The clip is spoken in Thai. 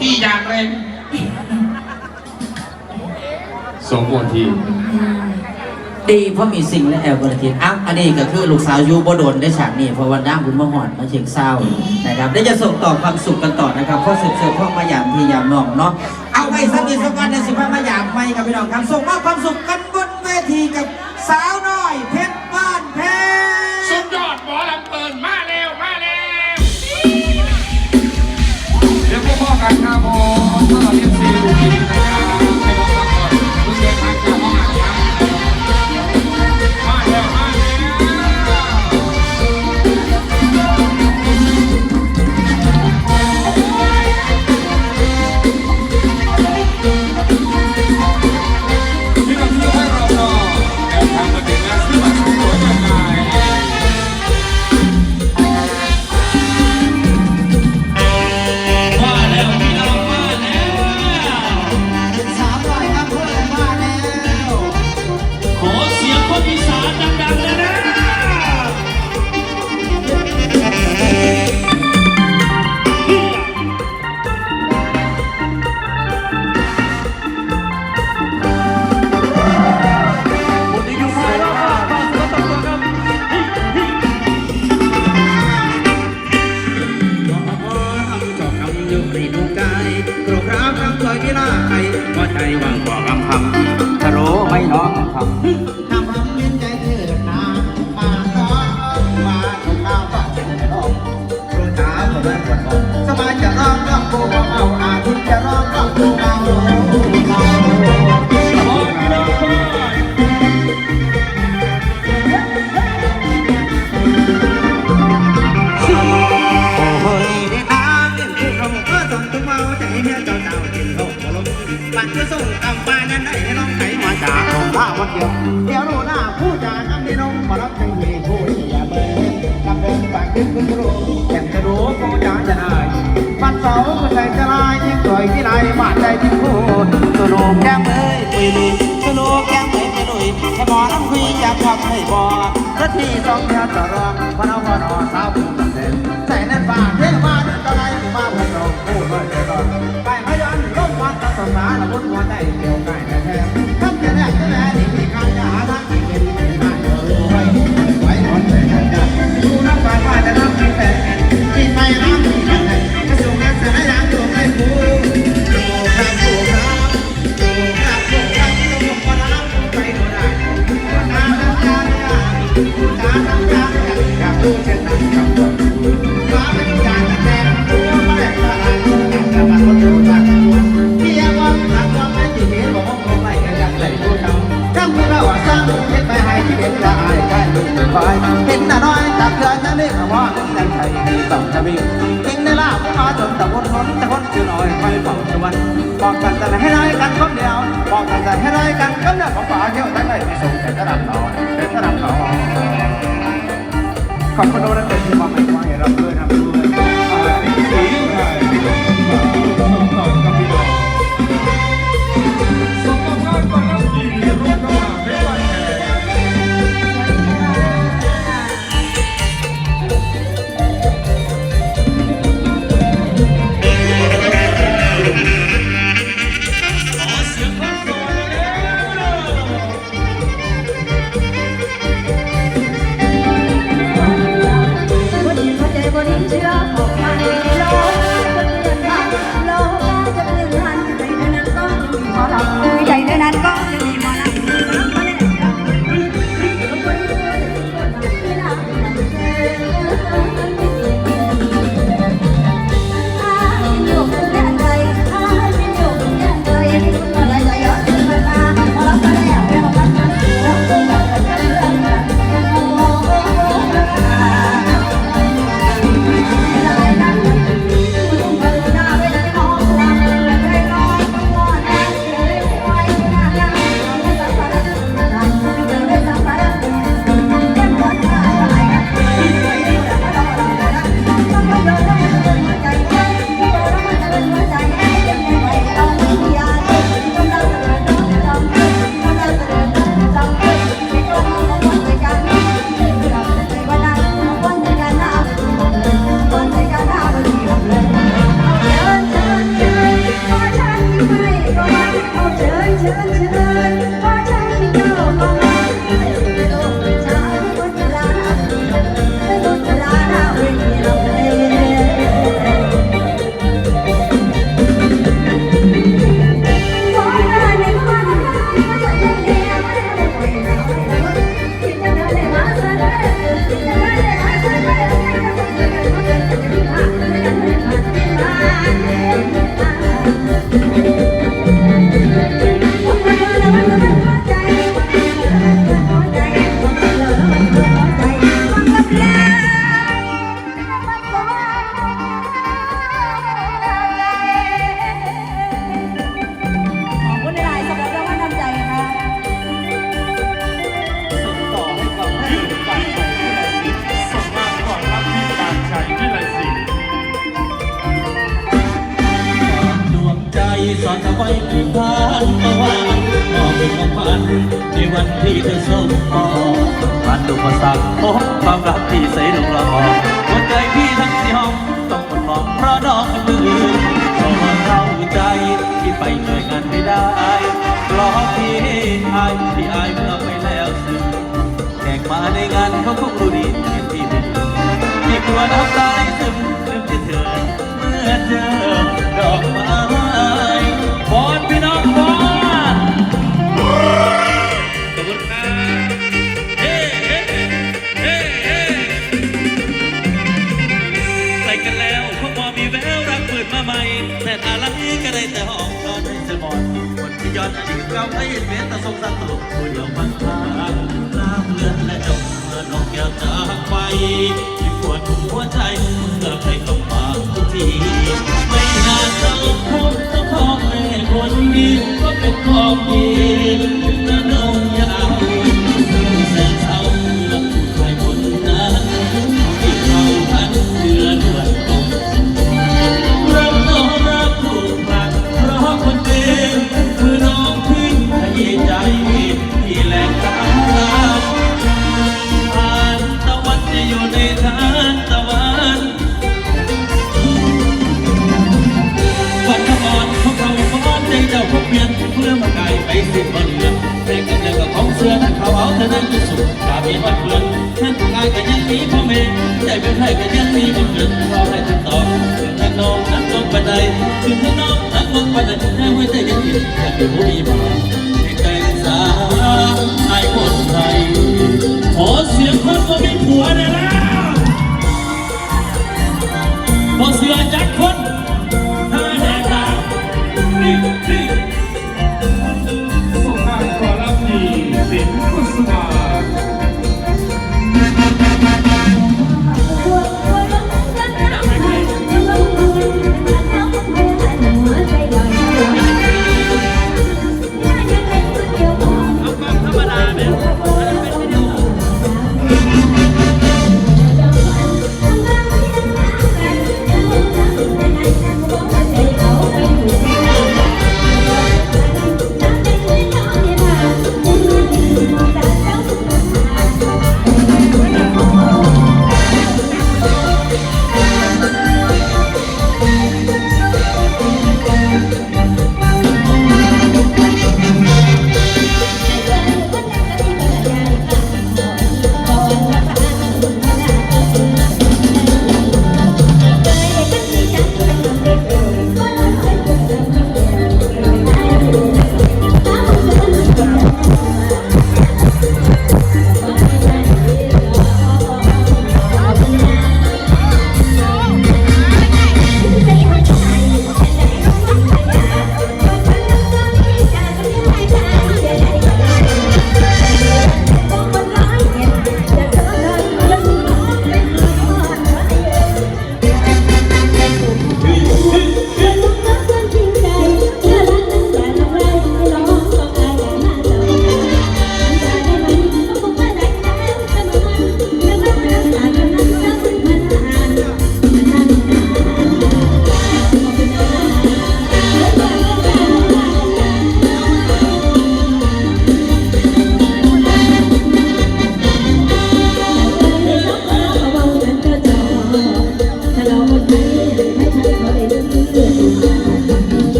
กี้อย่างแรงสมบูรณ์ทีดีเพราะมีสิ่งและแอลกอริทึมอ้าวอันนี้ก็คือลูกสาวยูบโดนได้ฉากนี้เพราะวันด้ามคุณมหอดมาเชียงเศร้านะครับได้จะส่งต่อความสุขกันต่อนะครับเพราะสืบเสือพ่อมาหยามพี่ยามน้องเนาะเอาไว้สักนิดสักวันในสิบห้ามาหยามไม่ครับพี่น้องครับส่งมอบความสุขกันบนเวทีกับสาวน้อยเพชร เดียวเดี๋ยวรู้หน้าผู้จาคำนี้น้องมารับจังหวีผู้ที่อย่าเบิ่งลำเดินปากขึ้นคุณรู้แก่จะรู้ผู้จาจะได้บัตรเสาเมื่อใจจะลายยิ่งสวยที่ไรบาดใจที่พูดสโลแก้มเอ้ยปุยลุยสโลแก้มเอ้ยปุยลุยให้หมอน้ำคุยอยากขับให้บอและที่สองเดียวจะรองพนเอาพนอสาวผู้ตัดเด่นใส่แน่นปากเท่มาเดินตะไลมาพนเราพูดเลยเดี๋ยวก่อนไปพยันลบวัดตะสสาละมุนหัวใจเดียวกันแท้ ดูน้ำปลาปลาจะน้ำไม่แตกกินไปน้ำที่มันกระสุนแรงสายยางตัวไม่ฟูดูครับดูครับดูครับดูครับต้องมาล้างไปดูได้ตาน้ำตานี่ยตาน้ำตานอยากดูเช่นนั้นกับตัวฟ้าเป็นการแสดงตัวมาแดกตาลายอยากจะมาคนดูตาตัวเพียงว่าตาตัวไม่จีเห็นบอกว่าเขาไม่อยากเลยดูเขาทำเพื่อว่าสร้างเห็นไปให้ที่เห็นละอายกล้ดูคอยเห็นหน้าน้อย ตักเกลือจะเรียกว่าเป็นใจมีสองจะวิ่งกินในลาบมาจนตะวันร้อนตะวันคือหน่อยไปฝั่งตะวันบอกกันแต่ให้ได้กันคนเดียวบอกกันแต่ให้ได้กันก็เนี่ยของป่าเที่ยวทั้งในที่สูงแต่ระดับต่อเป็นระดับต่อขอบคุณทุกท่านที่มาให้ความเห็นรับเลยทำด้วยสีไทย สอนเอาไว้ที่บ้านตะวันมองเป็นของฝันในวันที่เธอส่งออกผ่านอุปสรรคพบความรักที่ใสลงหล่อหัวใจพี่ทั้งสี่ห้องต้องหมดหมองเพราะน้องมือเพราะว่าเข้าใจที่ไปหน่วยงานไม่ได้รอพี่อายที่อายเมื่อไปแล้วซึ้งแขกมาในงานเขาคงรู้ดีเห็นพี่เป็นพี่กลัวน้ำตาไหลซึมลืมที่เธอเมื่อเจอดอกไม้ แววรักเปิดมาใหม่แต่อะไรก็ได้แต่ห้องตอนให้เสมอนคนที่ย้อนอดีตเราไม่เห็นเว้นแต่ทรงสัตว์ตัวคนเดียวมันทางน้ำเลือดและจมเมื่อน้องแก้วจากไปที่ปวดหัวใจเมื่อใครเข้ามาทุกทีไม่นานเราพบต้องขอแม่คนดีก็เป็นของดีนะน้องยาว มีบ้านเพื่ออนกายกันยันมีพ่อแม่ใจเป็นไทยกันยันมีบ้านเพื่นเราให้ติดต่อถึงทางน้องนักน้องปันใดถึงทางน้องนักน้องปันใดหน้าไว้ใจกันผิดกันเป็นผู้ดีบ้างแต่งสาวไอ้คนไทยขอเสียงคนก็มีผัวได้แล้วขอเสียงจักคน